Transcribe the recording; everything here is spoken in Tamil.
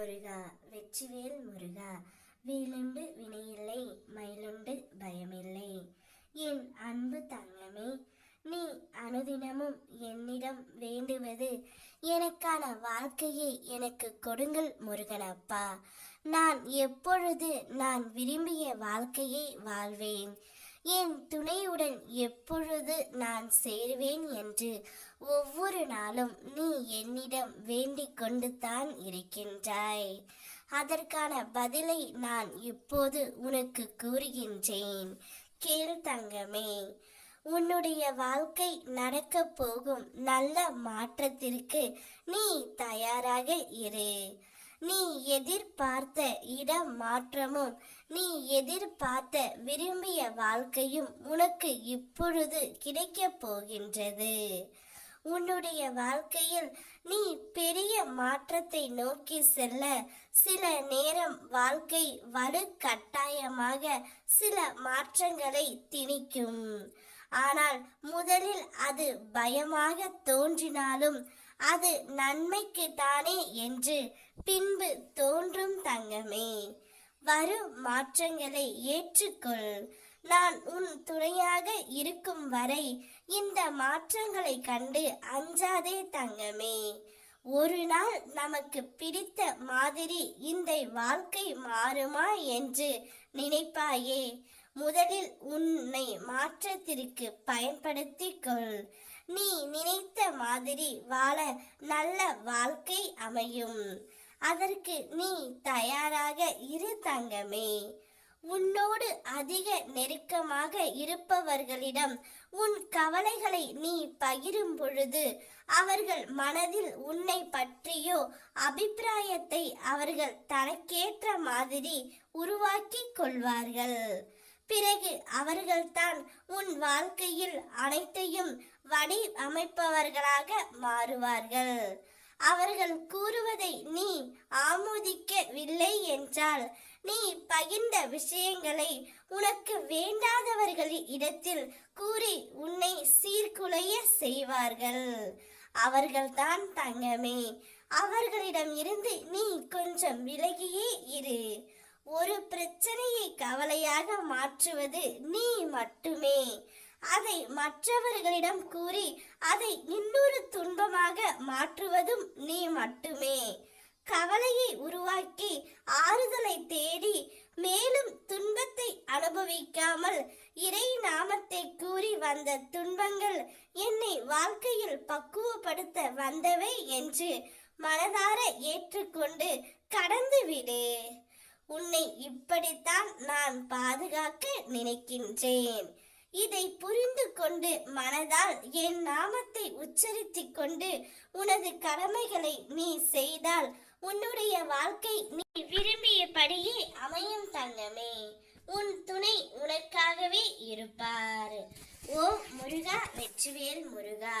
முருகா வெற்றிவேல் முருகா வீலுண்டு வினையில்லை மயிலுண்டு பயமில்லை. என் அன்பு தங்கமே நீ அனுதினமும் என்னிடம் வேண்டுவது எனக்கான வாழ்க்கையை எனக்கு கொடுங்கள் முருகனப்பா. நான் எப்பொழுது நான் விரும்பிய வாழ்க்கையை வாழ்வேன்? என் துணையுடன் எப்பொழுது நான் சேருவேன் என்று ஒவ்வொரு நாளும் நீ என்னிடம் வேண்டிக் கொண்டு தான் இருக்கின்றாய். அதற்கான பதிலை நான் இப்போது உனக்கு கூறுகின்றேன். கேள் தங்கமே உன்னுடைய வாழ்க்கை நடக்கப் போகும் நல்ல மாற்றத்திற்கு நீ தயாராக இரு. நீ எதிர்பார்த்த இடம் மாற்றமும் நீ எதிர்பார்த்த விரும்பிய வாழ்க்கையும் உனக்கு இப்பொழுது கிடைக்கப் போகின்றது. உன்னுடைய வாழ்க்கையில் நீ பெரிய மாற்றத்தை நோக்கி செல்ல சில நேரம் வாழ்க்கை வலு கட்டாயமாக சில மாற்றங்களை திணிக்கும். ஆனால் முதலில் அது பயமாக தோன்றினாலும் அது நன்மைக்கு தானே என்று பின்பு தோன்றும் தங்கமே. வரும் மாற்றங்களை ஏற்றுக்கொள். நான் உன் துணையாக இருக்கும் வரை இந்த மாற்றங்களை கண்டு அஞ்சாதே தங்கமே. ஒரு நாள் நமக்கு பிடித்த மாதிரி இந்த வாழ்க்கை மாறுமா என்று நினைப்பாயே. முதலில் உன்னை மாற்றத்திற்கு பயன்படுத்திக் கொள் நீ நினைத்த மாதிரி வாழ நல்ல வாழ்க்கை அமையும். அதற்கு நீ தயாராக இரு தங்கமே. உன்னோடு அதிக நெருக்கமாக இருப்பவர்களிடம் உன் கவலைகளை நீ பகிரும் பொழுது அவர்கள் மனதில் உன்னை பற்றியோ அபிப்பிராயத்தை அவர்கள் தனக்கேற்ற மாதிரி உருவாக்கிக் கொள்வார்கள். பிறகு அவர்கள்தான் உன் வாழ்க்கையில் அனைத்தையும் வடி அமைப்பவர்களாக மாறுவார்கள். அவர்கள் கூறுவதை நீ ஆமோதிக்கவில்லை என்றால் நீ பகிர்ந்த விஷயங்களை உனக்கு வேண்டாதவர்களின் இடத்தில் கூறி உன்னை சீர்குலைய செய்வார்கள். அவர்கள்தான் தங்கமே. அவர்களிடம் இருந்து நீ கொஞ்சம் விலகியே இரு. ஒரு பிரச்சனையை கவலையாக மாற்றுவது நீ மட்டுமே. அதை மற்றவர்களிடம் கூறி அதை இன்னொரு துன்பமாக மாற்றுவதும் நீ மட்டுமே. கவலையை உருவாக்கி ஆறுதலை தேடி மேலும் துன்பத்தை அனுபவிக்காமல் இறை நாமத்தை கூறி வந்த துன்பங்கள் என்னை வாழ்க்கையில் பக்குவப்படுத்த வந்தவை என்று மனதார ஏற்றுக்கொண்டு கடந்துவிடு உன்னை இப்படித்தான் நான் பாதுகாக்க நினைக்கின்றேன். இதை புரிந்து கொண்டு மனதால் என் நாமத்தை உச்சரித்துக் கொண்டு உனது கடமைகளை நீ செய்தால் உன்னுடைய வாழ்க்கை நீ விரும்பியபடியே அமையும் தங்கமே. உன் துணை உனக்காகவே இருப்பார். ஓ முருகா வெற்றிவேல் முருகா.